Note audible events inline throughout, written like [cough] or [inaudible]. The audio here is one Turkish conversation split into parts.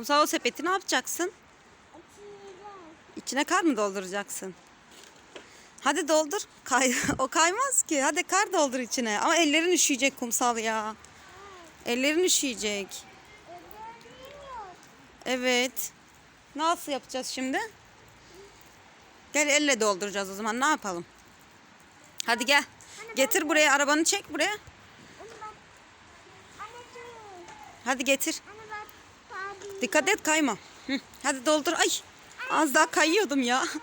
Kumsal o sepeti ne yapacaksın? İçine kar mı dolduracaksın? Hadi doldur. Kay [laughs] o kaymaz ki. Hadi kar doldur içine. Ama ellerin üşüyecek kumsal ya. Ellerin üşüyecek. Evet. Nasıl yapacağız şimdi? Gel elle dolduracağız o zaman. Ne yapalım? Hadi gel. Getir buraya arabanı çek buraya. Hadi getir. Dikkat et kayma. Hı, Hadi doldur. Ay. Az daha kayıyordum ya. [laughs]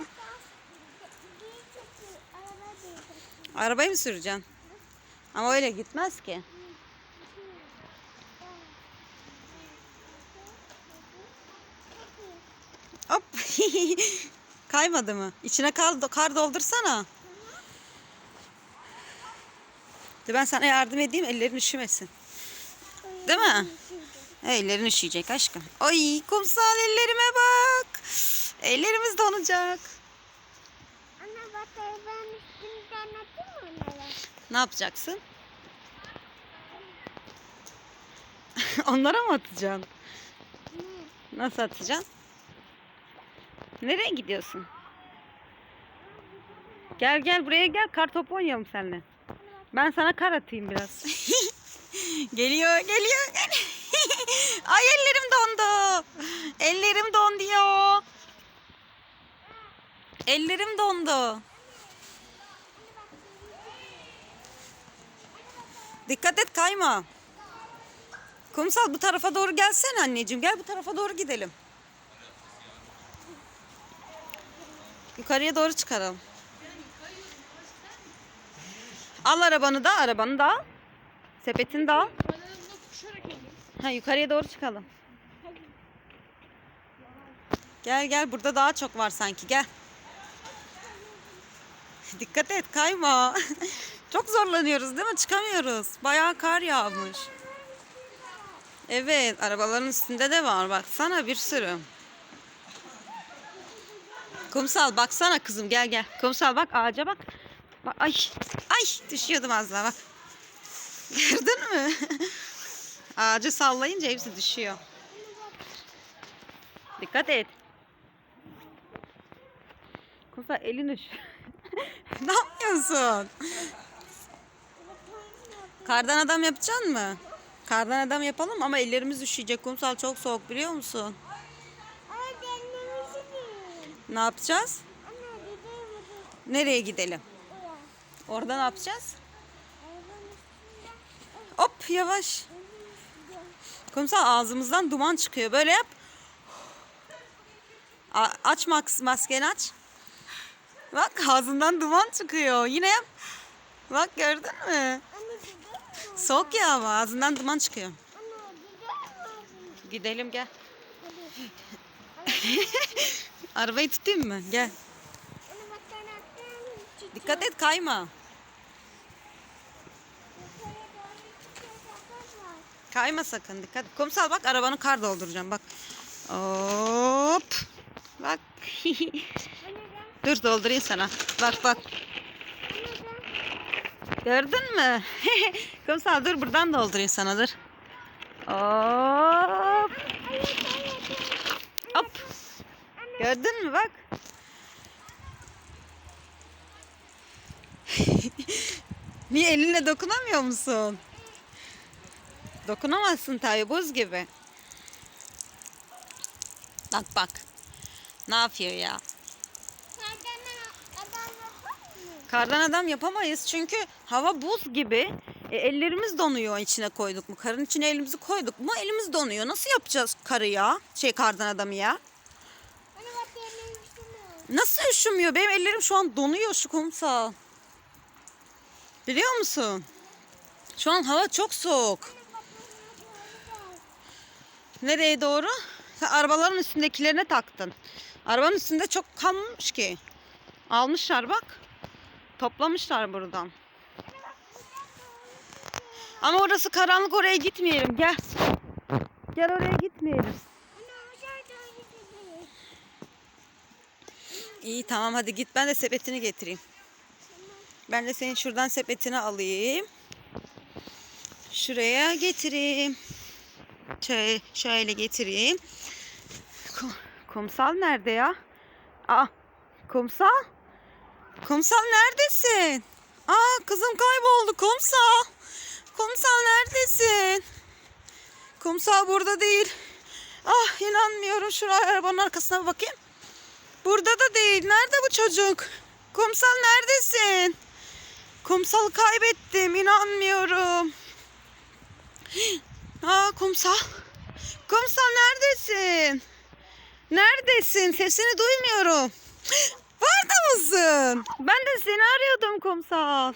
Arabayı mı süreceksin? Ama öyle gitmez ki. Hop. [laughs] Kaymadı mı? İçine kar, kar doldursana. De ben sana yardım edeyim ellerin üşümesin. Değil mi? Ellerin üşüyecek aşkım. Ay kumsal ellerime bak. Ellerimiz donacak. Anne bak üstünden atayım mı onları? Ne yapacaksın? [laughs] Onlara mı atacaksın? Ne? Nasıl atacaksın? Nereye gidiyorsun? Gel gel buraya gel kar topu oynayalım seninle. Ben sana kar atayım biraz. [laughs] geliyor geliyor. gel. [laughs] Ay ellerim dondu. Ellerim dondu ya. Ellerim dondu. Dikkat et kayma. Kumsal bu tarafa doğru gelsene anneciğim. Gel bu tarafa doğru gidelim. Yukarıya doğru çıkaralım. Al arabanı da, arabanı da. Sepetini de al. Ha, yukarıya doğru çıkalım. Gel gel burada daha çok var sanki gel. Dikkat et kayma. [laughs] çok zorlanıyoruz değil mi? Çıkamıyoruz. Bayağı kar yağmış. Evet arabaların üstünde de var baksana bir sürü. Kumsal baksana kızım gel gel. Kumsal bak ağaca bak. bak ay ay düşüyordum az daha bak. [laughs] Gördün mü? Ağacı sallayınca hepsi düşüyor. Dikkat et. Kumsal elin üş. [laughs] ne yapıyorsun? Kardan adam yapacaksın mı? Kardan adam yapalım ama ellerimiz üşüyecek. Kumsal çok soğuk biliyor musun? Ne yapacağız? Nereye gidelim? Orada ne yapacağız? Hop yavaş. Kumsal ağzımızdan duman çıkıyor. Böyle yap. A- aç mas- maskeni aç. Bak ağzından duman çıkıyor. Yine yap. Bak gördün mü? Soğuk ya ama ağzından duman çıkıyor. Gidelim gel. [laughs] Arabayı tutayım mı? Gel. Dikkat et kayma. Yukarıya doğru çıkıyor, sakız var. Kayma sakın dikkat. Kumsal bak arabanı kar dolduracağım bak. Hop. Bak. [laughs] Dur doldurayım sana. Bak bak. Gördün mü? [laughs] Kumsal dur buradan doldurayım sana dur. Hop. Hop. Gördün mü bak. [laughs] Niye elinle dokunamıyor musun? Dokunamazsın tabii buz gibi. Bak bak. Ne yapıyor ya? Kardan adam yapamayız çünkü hava buz gibi. E, ellerimiz donuyor içine koyduk mu? Karın içine elimizi koyduk mu? Elimiz donuyor. Nasıl yapacağız karı ya? Şey kardan adamı ya. Nasıl üşümüyor? Benim ellerim şu an donuyor şu kumsal. Biliyor musun? Şu an hava çok soğuk. Nereye doğru? Sen arabaların üstündekilerine taktın. Arabanın üstünde çok kalmamış ki. Almışlar bak. Toplamışlar buradan. Ama orası karanlık oraya gitmeyelim. Gel. Gel oraya gitmeyelim. İyi tamam hadi git ben de sepetini getireyim. Ben de senin şuradan sepetini alayım. Şuraya getireyim. Şöyle, şöyle getireyim. Kum- Kumsal nerede ya? Aa, kumsal? Kumsal neredesin? Aa, kızım kayboldu kumsal. Kumsal neredesin? Kumsal burada değil. Ah inanmıyorum. Şuraya arabanın arkasına bakayım. Burada da değil. Nerede bu çocuk? Kumsal neredesin? Kumsal kaybettim. inanmıyorum. Aa kumsal. Kumsal neredesin? Neredesin? Sesini duymuyorum. Vardı mısın? Ben de seni arıyordum kumsal.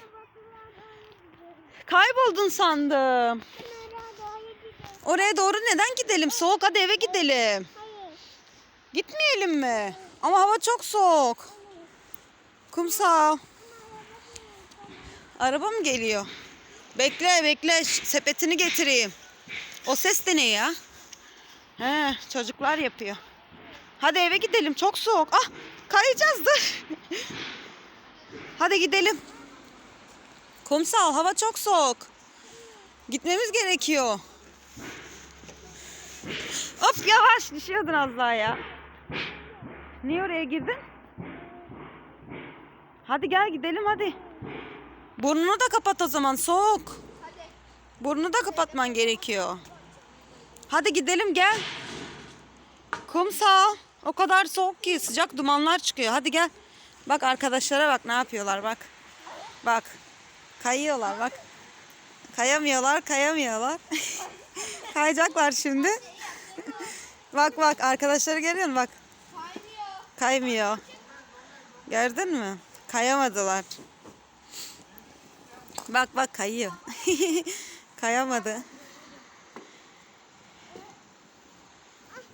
Kayboldun sandım. Oraya doğru neden gidelim? Soğuk hadi eve gidelim. Gitmeyelim mi? Ama hava çok soğuk. Kumsal. Araba mı geliyor? Bekle bekle sepetini getireyim. O ses de ne ya? He, çocuklar yapıyor. Hadi eve gidelim çok soğuk. Ah kayacağız dur. Hadi gidelim. Kumsal hava çok soğuk. Gitmemiz gerekiyor. Hop yavaş düşüyordun az daha ya. Niye oraya girdin? Hadi gel gidelim hadi. Burnunu da kapat o zaman soğuk. Burnunu da kapatman gerekiyor. Hadi gidelim gel. Kumsal. O kadar soğuk ki sıcak dumanlar çıkıyor. Hadi gel. Bak arkadaşlara bak ne yapıyorlar bak. Bak. Kayıyorlar bak. Kayamıyorlar, kayamıyorlar. [laughs] Kayacaklar şimdi. [laughs] bak bak arkadaşları görüyor musun? Bak. Kaymıyor. Gördün mü? Kayamadılar. Bak bak kayıyor. [laughs] Kayamadı.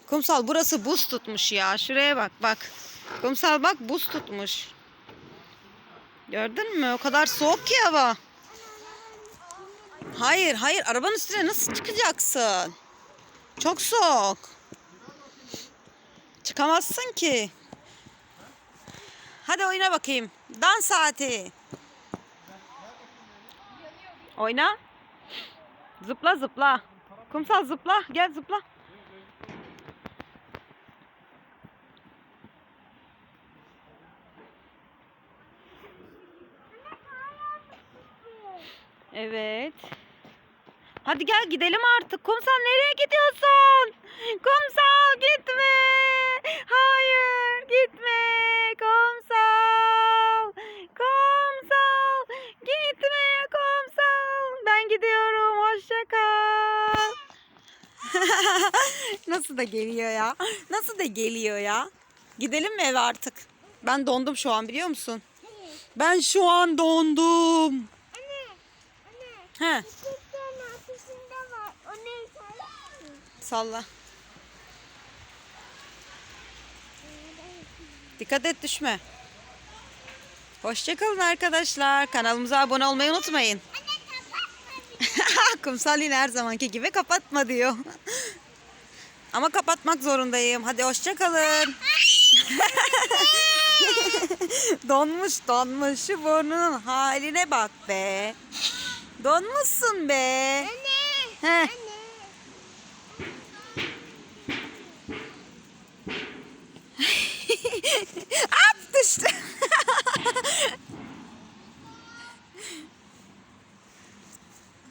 Kumsal burası buz tutmuş ya. Şuraya bak bak. Kumsal bak buz tutmuş. Gördün mü? O kadar soğuk ki hava. Hayır hayır arabanın üstüne nasıl çıkacaksın? Çok soğuk. Çıkamazsın ki. Hadi oyna bakayım. Dans saati. Oyna. Zıpla zıpla. Kumsal zıpla. Gel zıpla. Evet. Hadi gel gidelim artık. Kumsal nereye gidiyorsun? Kumsal gitme. Hayır gitme. Kumsal. Kumsal. Gitme kumsal. Ben gidiyorum. Hoşça kal. [laughs] Nasıl da geliyor ya? Nasıl da geliyor ya? Gidelim mi eve artık? Ben dondum şu an biliyor musun? Ben şu an dondum. Var. Salla. Dikkat et düşme. Hoşçakalın arkadaşlar. Kanalımıza abone olmayı unutmayın. [laughs] Kumsal yine her zamanki gibi kapatma diyor. [laughs] Ama kapatmak zorundayım. Hadi hoşçakalın. [laughs] donmuş donmuş. Şu burnunun haline bak be. Donmuşsun be. Anne. Heh. Anne. [laughs] At düştü. [laughs]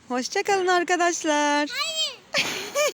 Hoşçakalın arkadaşlar. Hayır.